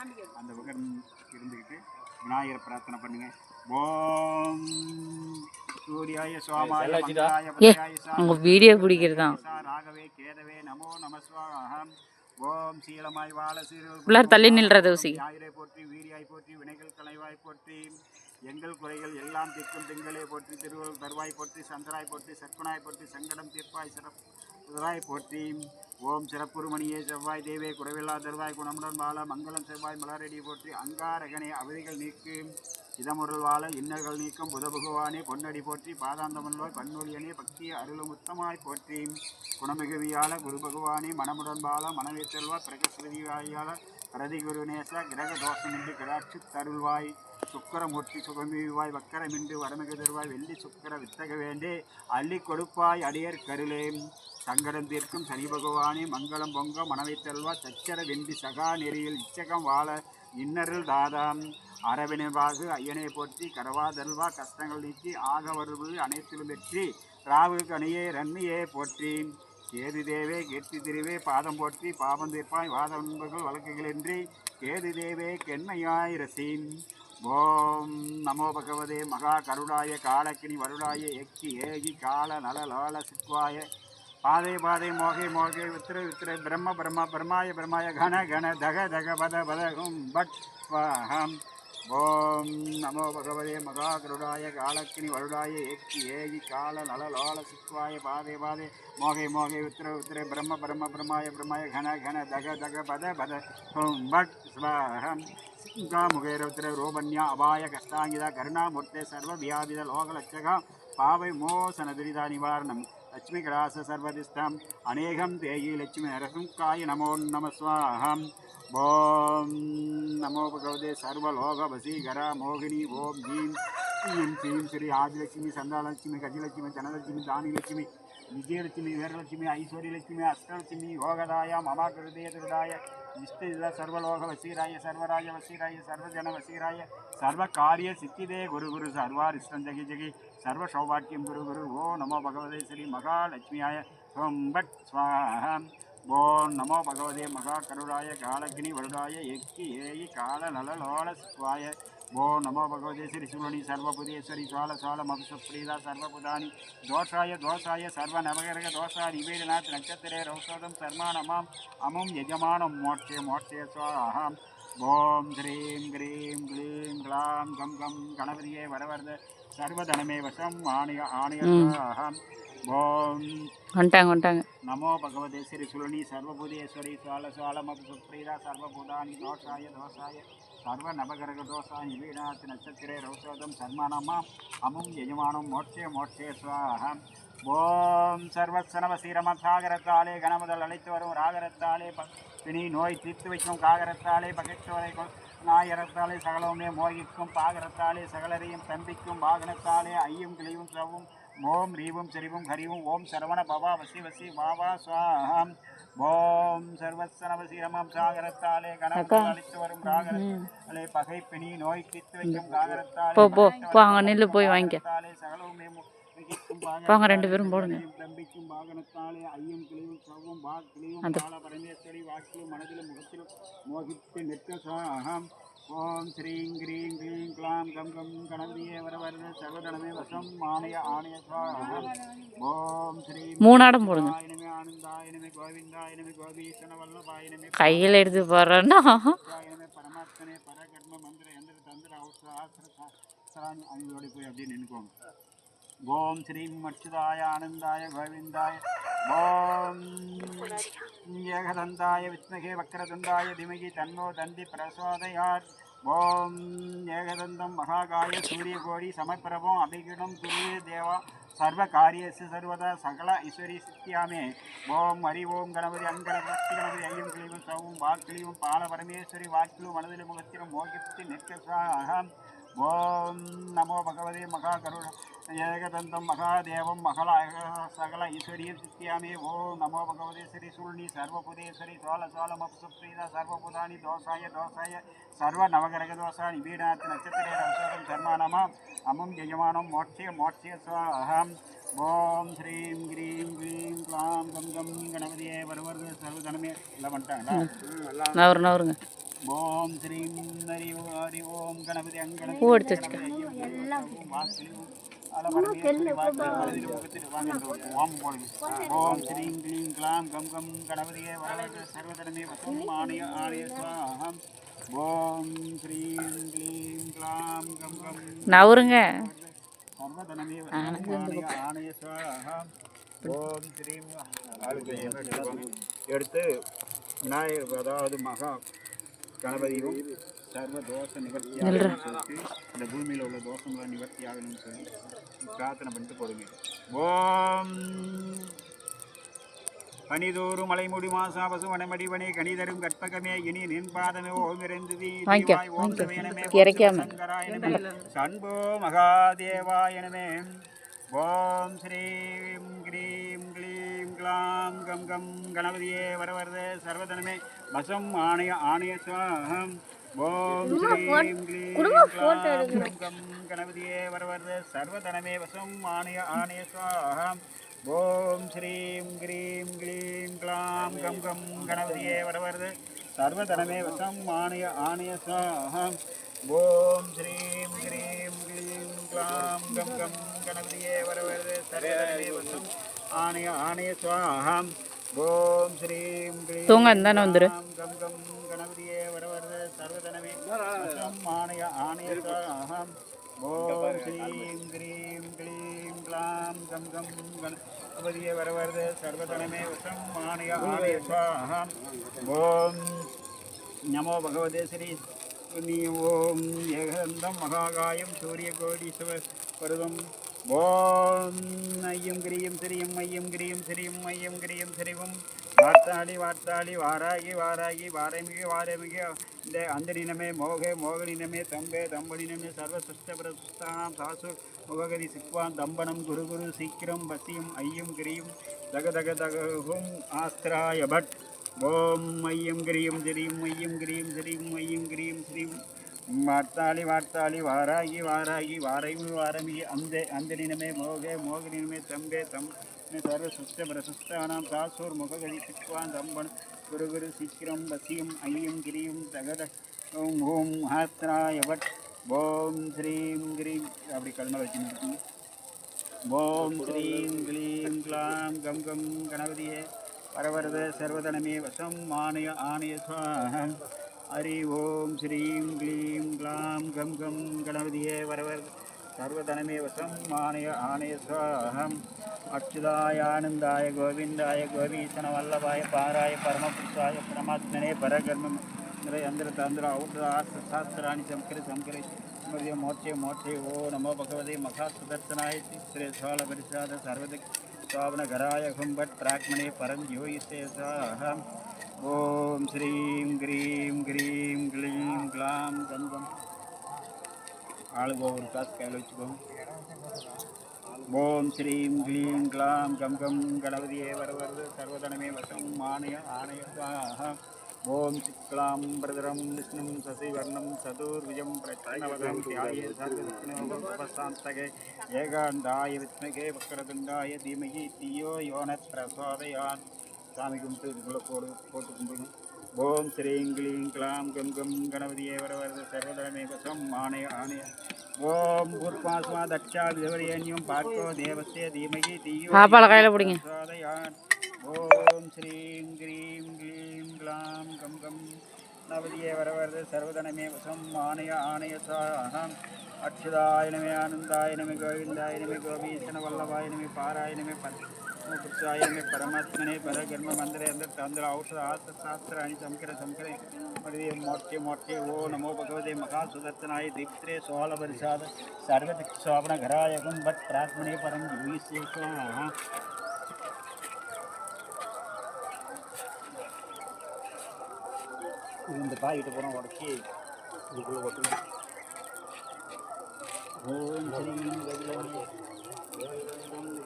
அந்த பக்கம் இருந்துக்கிட்டு விநாயகர் பிரார்த்தனை பண்ணுங்க. ஓம் சூர்யாய பத்ராய உங்க வீடியோ பிடிக்கிறதான் சா ராகவே கேதவே நமோ நமஸ்வாகம் ஓம் சீலமாய் வாழ உள்ளார் தள்ளி நில்ற தூசி ஞாயிறை போற்றி வீரியாய் போற்றி வினைகள் களைவாய் போற்றி எங்கள் குறைகள் எல்லாம் தீர்க்கும் திங்களே போற்றி திருவள்ளுவர் தருவாய் போற்றி சந்தராய் போற்றி சற்குணாய் போற்றி சங்கடம் தீர்ப்பாய் சிறப்புதாய் போற்றி. ஓம் சிறப்புருமணியே செவ்வாய் தேவே குறைவில்லா தருவாய் குணமுடன் வாழ மங்களம் செவ்வாய் மலரடி போற்றி. அங்காரகனே அவதிகள் நீக்கு. இதமுருள் வாழ இன்னல்கள் நீக்கும். புத பகவானே பொன்னடி போற்றி. பாதாந்தமன்வாய் பன்னொழியனே பக்தி அருளும் உத்தமாய் போற்றி. குணமிகுவியால குரு பகவானே மனமுடன் வாழ மனவேற்றல்வா பிரகஸ்வதியாயால பிரதி குருநேச கிரக தோஷமின்றி கிடாட்சி தருள்வாய். சுக்கரமூர்த்தி சுகமிவாய் வக்கரமின்றி வரமிகு தருவாய் வெள்ளி சுக்கர வித்தக வேண்டே அள்ளி கொடுப்பாய் அடியர் கருளே. சங்கடம் தீர்க்கும் சனி பகவானே மங்களம் பொங்க மனவைத்தல்வா சச்சர வெண்டி சகா நெறியில் இச்சகம் வாழ இன்னருள் தாதாம் அரவினைவாகு ஐயனை போற்றி கரவாதல்வா கஷ்டங்கள் நீக்கி ஆக வருவது அனைத்திலும் வெற்றி. ராவு கனியே ரன்னியே போற்றி. கேது தேவே கெட்டி திருவே பாதம் போற்றி பாவம் தீர்ப்பாய் வாத உண்பர்கள் வழக்குகளின்றி கேது தேவே கெண்மையாய் ரசீம் ஓம் நமோ பகவதே மகா கருடாய காலக்கினி வருடாய எக்கி ஏகி கால நல லோல சித்வாய. பாதை பாதை மோகே மோகே வித்திர வித்திர பிரம்ம பிரம்ம பிரமாய பிரமாய கன கன தக தக பத பதகும் பட் ஸ்வாஹம் ஓம் நமோ பகவதே மகா கருடாய காலக்கினி வருடாய ஏக்கி ஏகி கால நல லோல சித்வாய. பாதை பாதை மோகே மோகே வித்திர வித்திர பிரம்ம பிரம்ம பிரமாய பிரமாய கன கன தக தக பத பத ஹும் பட் ஸ்வாஹம் சிங்காமுகேரவுத்திர ரோபன்யா அபாய கஷ்டாங்கிதா கருணாமூர்த்தே சர்வ வியாபித லோகலட்சகா பாவை மோசன துரிதா நிவாரணம் லட்சுமி கடாச சர்வதிஷ்டம். அநேகம் தேயி லட்சுமி நரசுங்காய நமோ நம ஸ்வாஹம் ஓம் நமோ பகவதே சர்வலோக வசீகரா மோகினி. ஓம் ஜீம். ஈம் ஸ்ரீம் ஸ்ரீ ஆதிலட்சுமி சந்தாலட்சுமி கஜலட்சுமி தனலட்சுமி தானிலட்சுமி விஜயலட்சுமி வீரலட்சுமி ஐஸ்வர்யலட்சுமி அஷ்டலட்சுமி யோகதாய மமா கிருதய திருடாய இஷ்டித சர்வலோக வசீராய சர்வராஜ வசீராய சர்வஜன வசீராய சர்வ காரிய சித்திதே குரு குரு சர்வாரிஷ்டம் ஜகி ஜகி சர்வ சௌபாக்கியம் குரு குரு ஓ நமோ பகவதே ஸ்ரீ மகாலட்சுமியாய பட் ஸ்வாஹம் ஓம் நமோ பகவதே மகா கருடாய காலகினி வருடாய எக்கி ஏயி கால நலலோல சுவாய ஓ நமோ பகவதே ஸ்ரீ சுமணி சர்வபுதேஸ்வரி சுவால சுவால மபுசப்ரீதா சர்வபுதானி தோஷாய தோஷாய சர்வ நவகரக தோஷா நிவேதனாத் நட்சத்திரே ரௌஷோதம் சர்மானமாம். அமும் யஜமானம் மோட்சே மோட்சே சுவாஹம் ஓம் ஸ்ரீம் க்ரீம் க்ளீம் க்ளாம் கம் கம். கணபதியே வரவரத சர்வதனமே வசம். ஆணைய ஆணையம் வந்துட்டாங்க வந்துட்டாங்க. நமோ பகவதே ஸ்ரீ சுரணி சர்வபூதேஸ்வரி சுவால சுவாலமபு சுப்ரீதா சர்வபூதானி தோஷாய தோஷாய. சர்வ நவகரக தோஷாய வீணாத் நட்சத்திரே ரௌசோதம் சர்மானமா அமும் யஜமானம் மோட்சே மோட்சே சுவாஹம் ஓம் சர்வசனவசீரமத்தாகரத்தாலே கணமுதல் அழைத்து வரும் ராகரத்தாலே பிணி நோய் தீர்த்து வைக்கும் காகரத்தாலே பகைச்சுவரை கொ- நாயரத்தாலே சகலவுமே மோகிக்கும் பாகரத்தாலே சகலரையும் தம்பிக்கும் வாகனத்தாலே ஐயும் கிளியும் சவும் ஓம் ரீவும் செறிவும் ஹரிவும் ஓம் சரவண பவா வசி வசி வாவா சுவாஹம். ஓம் சர்வசனவசீரமம் சாகரத்தாலே கணமுதல் அழைத்து வரும் ராகரத்தாலே பகை பிணி நோய் தீர்த்து வைக்கும் காகரத்தாலே அங்க நில்லு, போய். காகரத்தாலே சகலவுமே போங்க, ரெண்டு பேரும் போடுங்க. அந்த- ஓம் ஸ்ரீம் கிரீம் க்ளீம் க்ளாம் கம் கம் கணபதியே வரவரத சர்வதனமே வசம் ஆணைய ஆணைய ஓம் ஸ்ரீம் மூணாடம் போடுங்க. கையில் எடுத்து போடுறேன்னா. பரமாத்மனே பரகர்ம மந்திர எந்திர தந்திர அவசர ஆசிர சராணி அவங்களோட போய் அப்படியே நின்றுக்கோங்க ஓம் ஸ்ரீ மச்சுதாய ஆனந்தாய கோவிந்தாய ஓம் ஏகதந்தாய வித்மகே வக்கரதந்தாய திமகி தன்னோ தந்தி பிரசோதயார் ஓம் ஏகதந்தம் மகாகாய சூரியகோடி சமப்பிரபம் அபிகிடம் துரிய தேவா சர்வ காரியசு சர்வதா சகல ஈஸ்வரி சித்தியாமே. ஓம் ஹரி ஓம் கணபதி அங்கணபக்தி கணபதி ஐயம் கிளிவும் சவும் வாக்கிளியும் பால பரமேஸ்வரி வாக்கிலும் மனதிலும் முகத்திலும் மோகித்து நிற்க சாகம் ஓம் நமோ பகவதே மகா கருண ஏகதந்தம் மகாதேவம் மகள சகல ஈஸ்வரியம் சித்தியாமே ஓம் நமோ பகவதே ஸ்ரீ சூழ்நி சர்வபுதேஸ்வரி சோழ சோழமப்சுப்ரீதா சர்வபுதானி தோசாய தோசாய சர்வ நவகிரக தோசா நிபீடாத் நட்சத்திரே ரசோகம் சர்மானமா அமும் ஜெயமானம் மோட்சிய மோட்சிய ஸ்வாஹம் ஓம் ஸ்ரீம் கிரீம் க்ளீம் க்ளாம் கம் கம் கணபதியே வருவது சர்வதனமே எல்லாம் பண்ணிட்டாங்களா நவருங்க ஓம் ஸ்ரீம் ஹரி ஹரி ஓம் கணபதி அங்கணபதி பூ எடுத்து வச்சுக்க. ஓம் ஸ்ரீம் க்ளீம் க்ளாம் கம் கம் கணபதியே வரவர சர்வதனமே வசம் ஆணைய ஆணைய சுவாஹம் ஓம் ஸ்ரீம் க்ளீம் க்ளாம் கம் கம். நவருங்க. சர்வதனமே வசம் ஆணைய ஆணைய சுவாஹம் ஓம் ஸ்ரீம் எடுத்து விநாயகர் அதாவது மகா கணபதியும் சர்வ தோஷ சொல்லிட்டு இந்த பூமியில் உள்ள தோஷங்களை நிவர்த்தி ஆகணும்னு சொல்லி பிரார்த்தனை பண்ணிட்டு போடுங்க ஓம். பனிதோறு மலைமுடி மாசாபசு வனமடிவனே கணிதரும் கற்பகமே இனி நின்பாதமே ஓம் தீவாய் ஓம் சண்போ மகாதேவாயனமே ஓம் க்ளாம் கம் கம் கணபதியே வரவரத சர்வதனமே. வசம் ஆணைய ஆணைய சுவாகம் ஓம் ஸ்ரீம் க்ளீம் கம் கணபதியே வரவரத சர்வதனமே. வசம் ஆணைய ஆணைய சுவாகம் ஓம் ஸ்ரீம் க்ரீம் க்ளீம் க்ளாம். கம் கம் கணபதியே வரவரது சர்வதனமே. வசம் ஆணைய ஆணைய சுவாகம் ஓம் ஸ்ரீம் க்ரீம் க்ளீம் க்ளாம். கம் கம் கணபதியே வரவரது சர்வதனமே. வசம் ஆணைய ஆணைய சுவாகம் தூங்க இருந்தானே வந்துரு. ஓம் ஸ்ரீம் க்ரீம் க்ளீம் க்ளாம் கம் கம் கணபதியே வரவரது சர்வதனமே. வசம் ஆணைய ஆணைய சுவாகம் ஓம் நமோ பகவதே ஸ்ரீ ஓம் ஏகந்தம் மகாகாயம் சூரிய கோடீஸ்வர பருவம் ஓம். ஐயம் கிரியும் சிரியும் ஐயம் கிரியும் சிரியும் ஐயம் கிரியும் சிறிவும். வார்த்தாளி வார்த்தாளி வாராகி வாராகி வாரமிகு வாரமிகு. இந்த அந்தனினமே மோகே மோகனினமே தம்பே தம்பனினமே சர்வ சுஷ்ட பிரசுஷ்டாம் சாசு முககதி சிக்வான் தம்பனம் குரு குரு சீக்கிரம் பசியும் ஐயம் கிரியும். தக தக தகும் ஆஸ்திராய பட். ஓம். ஐயம் கிரியும் சிரியும் ஐயம் கிரியும் சிரியும் ஐயம் கிரியும் ஸ்ரீம் வார்த்தாளி வார்த்தாளி வாராகி வாராகி வாரைமி வாரமி அந்த அந்தனினமே மோகே மோகனினமே தம்பே தம் சர்வ சுஷ்ட பிரசுஷ்டானாம் தாசூர் முககதி சிக்வான் தம்பன் குரு குரு சீக்கிரம் வசியம் ஐயம் கிரியும் தகத ஓம் ஓம் மகாத்ராய பட் ஓம் ஸ்ரீம் கிரீம் அப்படி கல்ம வச்சு ஓம் ஸ்ரீம் கிளீம் கிளாம் கம் கம் கணபதியே பரவரத சர்வதனமே வசம் ஆனய ஆனய சுவாகம் ஹரி ஓம் ஸ்ரீம் க்ளீம் க்ளாம் கம் கம் கணபதியே வரவர். சர்வதனமே வசம் ஆனய ஆனய சுவாகம் அச்சுதாய ஆனந்தாய கோவிந்தாய கோபீசன வல்லபாய பாராய பரமபுருஷாய பரமாத்மனே பரகர்மம் அந்திர தந்திர ஔஷத ஆஸ்த சாஸ்திராணி சம்கரி சம்கரி ஸ்மிருதிய மோட்சே மோட்சே. ஓ நமோ பகவதே மகா சுதர்சனாய ஸ்ரீ சோழ பரிசாத சர்வதிக் ஸ்தாபனகராய கும்பட் பிராக்மணே பரம் யோயிசே ஓம் ஸ்ரீம் கிரீம் கிரீம் கிளீம் கிளாம் கம் கம் ஆளுக்கு ஒவ்வொரு காசு கையில் வச்சுக்கோங்க ஓம் ஸ்ரீம் கிளீம் கிளாம் கம் கம் கணபதியே வரவரது சர்வதனமே வசம். ஆணைய ஆணையாக ஓம் சிக்லாம் பிரதரம் விஷ்ணும் சசிவர்ணம் சதுர்விஜம் பிரச்சனவதம் தியாயே சர்வவிஷ்ணுபசாந்தகே ஏகாண்டாய வித்மகே வக்கரதுண்டாய தீமகி தீயோ யோன பிரசோதயான் சாமி கும்பிட்டு இதுக்குள்ளே போடு போட்டு கும்பிடணும் ஓம் ஸ்ரீம் க்ளீம் க்ளாம் கம் கம் கணபதியே வரவரது சர்வதனமே வசம் ஆணைய ஆணைய ஓம் பூர்வாஸ்மா தட்சா விதவரியன்யம் பார்க்கோ தேவஸ்ய தீமகி தீயோ பாப்பால கையில் பிடிங்க. ஓம் ஸ்ரீம் க்ரீம் க்ளீம் க்ளாம் கம் கம் நவதியே வரவரது சர்வதனமே வசம் ஆணைய ஆணைய சாகம் அச்சுதாயனமே ஆனந்தாயனமே கோவிந்தாயனமே கோபீசன வல்லபாயனமே பாராயணமே பத்மபுருஷாயனமே பரமாத்மனே பரகர்ம மந்திர அந்த தந்திர ஔஷத ஆஸ்த சாஸ்திராணி சம்கர சம்கரே மருதிய மோட்சே மோட்சே ஓ நமோ பகவதே மகா சுதர்த்தனாய தீப்திரே சோழ பரிசாத சர்வதிக் சோபன கராயகம் பட் பிராத்மனே பரம் யூயிசேஷா இது இந்த பாக்கிட்ட போகிறோம் உடச்சி இதுக்குள்ளே கொட்டணும் ஓம் ஸ்ரீம் கபிலமே ஓம் ஸ்ரீ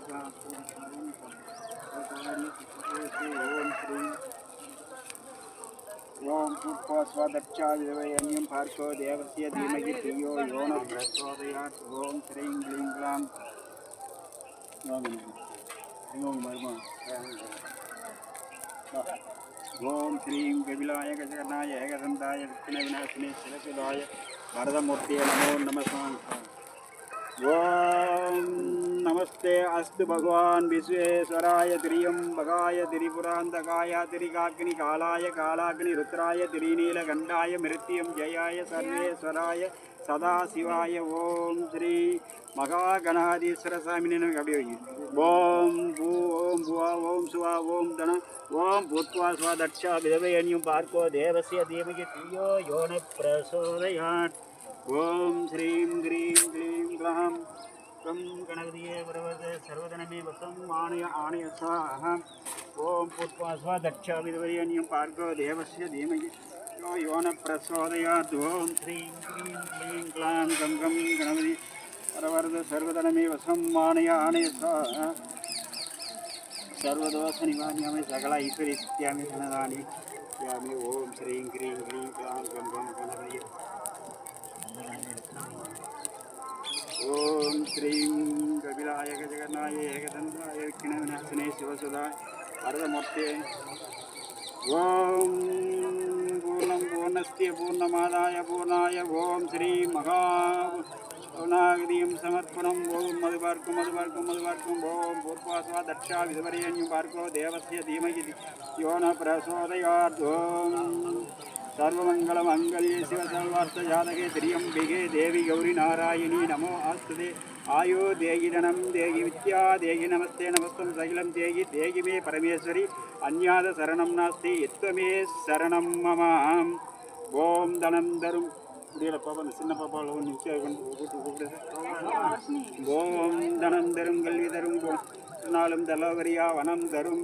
ஓம் புஷ்பஸ்வதச்சாதிவயன்யம் பார்க்கோ தேவசிய தீமகி தியோ யோன பிரசோதயாத் ஓம் ஸ்ரீம் க்ளீம் க்ளாம் வாங்க வாங்க மருமா ஓம் ஸ்ரீம் கபிலாய கஜகர்ணாய ஏகதந்தாய விக்ன விநாசினி சிவசுதாய வரதமூர்த்திய नमस्ते अस्तु भगवान् நமஸ்தே அஸ்து பகவான் விஸ்வேஸ்வராய திரியம் பகாய திரிபுராந்தகாய திரிகாக்னி காலாய காலாக்னி ருத்ராய திரிநீலகண்டாய மிருத்தியம் ஜெயாய சர்வேஸ்வராய சதாசிவாய ஓம் ஸ்ரீ மகாகணாதீஸ்வர சாமினு அப்படி வை. ஓம் பூ ஓம் புவா ஓம் சுவா ஓம் தன ஓம் பூத்வா சுவா தட்சா விதவையன்யும் பார்க்கோ தேவசிய தீமகி தியோ யோன பிரசோதயாட் ஓம் ஸ்ரீம் கிரீம் க்ளீம் கிளாம் கம் கணபதியே பரவத சர்வதனமே வசம் ஆணைய ஆணையசாக ஓம் பூர்வாஸ்வா தட்சாவிதவரியன்யம் பார்கோ தேவசிய தீமகி யோ யோன பிரசோதயாத் ஓம் ஸ்ரீம் க்ரீம் க்ளீம் க்ளாம் கம் கம் கணபதி பரவரத சர்வதனமே வசம் ஆணைய ஆணையசாக சர்வதோஷ நிவாரியாமி சகல ஐஸ்வரித்தியாமி சனதானி யாமி ஓம் ஸ்ரீம் க்ரீம் க்ளீம் க்ளாம் கம் கம் கணபதி ஓம் ஸ்ரீம் கபிலாயக ஜெகநாய ஏகதந்தாய விக்கிணவிநாசனே சிவசுதா பரதமூர்த்தே ஓம் பூர்ணம் பூர்ணஸ்திய பூர்ணமாதாய பூர்ணாய ஓம் ஸ்ரீ மகா கருணாகதியும் சமர்ப்பணம் ஓம் மது பார்க்கும் மது பார்க்கும் மது பார்க்கும் ஓம் பூர்வாஸ்வா தட்சா விதுவரேண்யம் பார்க்கோ தேவசிய தீமகி யோன பிரசோதயாத் ஓம் சர்வமங்கலமங்கல்யே சிவசர்வார்த்த ஜாதகே திரியம்பிகே. தேவி கௌரி நாராயணி நமோ ஆஸ்துதே. ஆயோ தேகி தனம் தேகி வித்யா தேகி நமஸ்தே நமஸ்தம் சகிலம் தேகி தேகி மே பரமேஸ்வரி. அந்நாத சரணம் நாஸ்தி எத்வமே சரணம் மமாம். ஓம் தனம் தரும். முடியல பாப்பா அந்த சின்ன பாப்பா ஒன்று நிச்சயம் கொண்டு கூப்பிட்டு கூப்பிடுது ஓம் தனம் தரும் கல்வி தரும் நாளும் தலவரியா வனம் தரும்.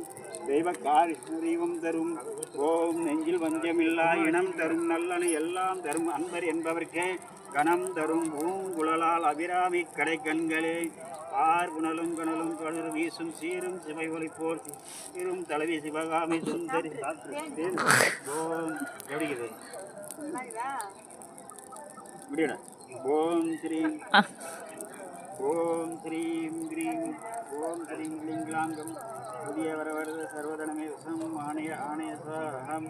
தெய்வ காரி தெய்வம் தரும். ஓம் நெஞ்சில் வஞ்சமில்லா இனம் தரும் நல்லன எல்லாம் தரும். அன்பர் என்பவர்க்கே கணம் தரும். பூங்குழலால் அபிராமி கடை கண்களே ஆர் குணலும் கணலும் கழுறு வீசும் சீரும் சிவை ஒளி போர் சீரும் தலைவி சிவகாமி சுந்தரி ஓம். எப்படிக்குது? முடியல. ஓம் ஸ்ரீம் ஓம் ஸ்ரீம் கிரீம் ஓம் ஹரிங் க்ளீம் க்ளாங்கம் புதிய வரவரத சர்வதனமே வசம் ஆணைய ஆணைய சாகம்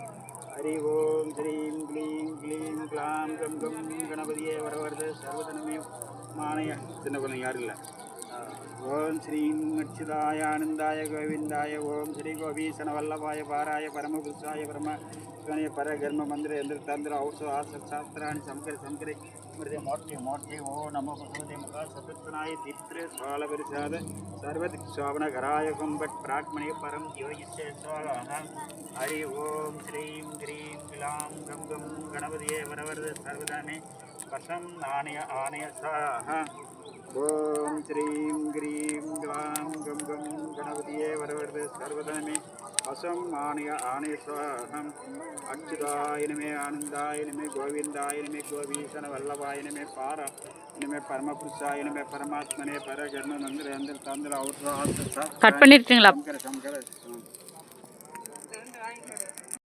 ஹரி ஓம் ஸ்ரீம் க்ளீம் க்ளீம் க்ளாம் கம் கம் கணபதியே வரவரத சர்வதனமே மாணைய சின்ன குழந்தை யாரும் இல்லை. ஓம் ஸ்ரீம் அச்சிதாய ஆனந்தாய கோவிந்தாய ஓம் ஸ்ரீ கோபீசன வல்லபாய பாராய பரமபுருஷாய பரம சிவனைய பர கர்ம மந்திர எந்திர தந்திர ஔஷ ஆச சாஸ்திராணி சமகர சமகரை மிருதே மோட்டே மோட்டே ஓ நம பகவதே மகா சதுத்தனாய தித்ர சாலபரிசாத சர்வதிக்ஷாபனகராய கும்பட் பிராட்மணே பரம் யோகிஷே ஹரி ஓம் ஸ்ரீம் கிரீம் கிளாம் கம் கணபதியே வரவரது சர்வதாமே कषं नाणय आनयसाः ॐ श्रीं ग्रीं ग्लां गं गं गणपतये वरवरद सर्वधनमे असम् आनय आनयसाहम् अच्युताय नमे आनन्दाय नमे गोविन्दाय नमे गोपीशनवल्लभाय नमे पार இனிமே பரமபுருஷாய இனிமே பரமாத்மனே பரகர்ம மந்திர அந்த தந்திர அவுட்ரா கட் பண்ணிருக்கீங்களா